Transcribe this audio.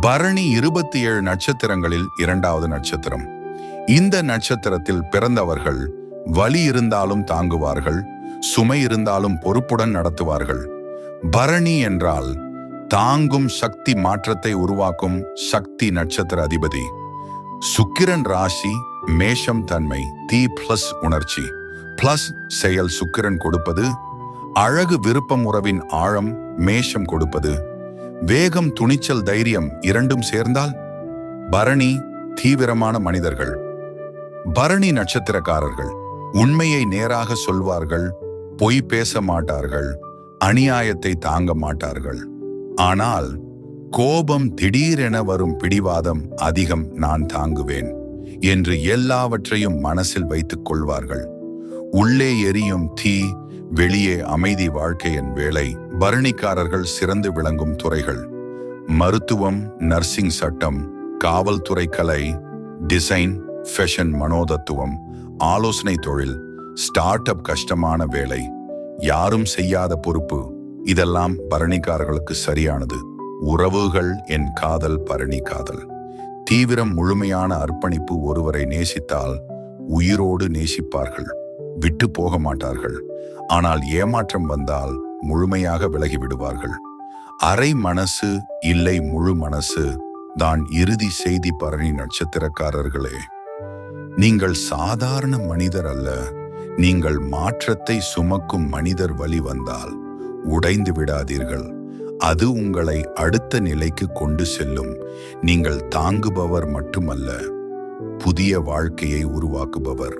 பரணி இருபத்தி ஏழு நட்சத்திரங்களில் இரண்டாவது நட்சத்திரம். இந்த நட்சத்திரத்தில் பிறந்தவர்கள் வலி இருந்தாலும் தாங்குவார்கள் சுமை இருந்தாலும் பொறுப்புடன் நடத்துவார்கள். பரணி என்றால் தாங்கும் சக்தி மாற்றத்தை உருவாக்கும் சக்தி நட்சத்திர அதிபதி. சுக்கிரன் ராசி மேஷம் தன்மை தி பிளஸ் உணர்ச்சி. பிளஸ் செயல் சுக்கிரன் கொடுப்பது அழகு விருப்பம் உறவின் ஆழம் மேஷம் கொடுப்பது. வேகம் துணிச்சல் தைரியம் இரண்டும் சேர்ந்தால் பரணி தீவிரமான மனிதர்கள். பரணி நட்சத்திரக்காரர்கள் உண்மையை நேராக சொல்வார்கள் பொய் பேச மாட்டார்கள் அநியாயத்தை தாங்க மாட்டார்கள். ஆனால் கோபம் திடீரென வரும் பிடிவாதம் அதிகம் நான் தாங்குவேன் என்று எல்லாவற்றையும் மனசில் வைத்துக் கொள்வார்கள். உள்ளே எரியும் தீ வெளியே அமைதி வாழ்க்கையின் வேலை பரணிக்காரர்கள் சிறந்து விளங்கும் துறைகள். மருத்துவம் நர்சிங் சட்டம் காவல்துறை கலை டிசைன் ஃபேஷன் மனோதத்துவம் ஆலோசனை தொழில் ஸ்டார்ட் அப் கஷ்டமான வேலை யாரும் செய்யாத பொறுப்பு இதெல்லாம் பரணிக்காரர்களுக்கு சரியானது. உறவுகள் என் காதல் பரணி காதல். தீவிரம் முழுமையான அர்ப்பணிப்பு ஒருவரை நேசித்தால் உயிரோடு நேசிப்பார்கள். விட்டு போக மாட்டார்கள். ஆனால் ஏமாற்றம் வந்தால் முழுமையாக விலகி விடுவார்கள். அரை மனசு இல்லை முழு மனசு. தான் இறுதி செய்தி பரணி நட்சத்திரக்காரர்களே. நீங்கள் சாதாரண மனிதர் அல்ல. நீங்கள் மாற்றத்தை சுமக்கும் மனிதர் வழி வந்தால் உடைந்து விடாதீர்கள். அது உங்களை அடுத்த நிலைக்கு கொண்டு செல்லும். நீங்கள் தாங்குபவர் மட்டுமல்ல. புதிய வாழ்க்கையை உருவாக்குபவர்.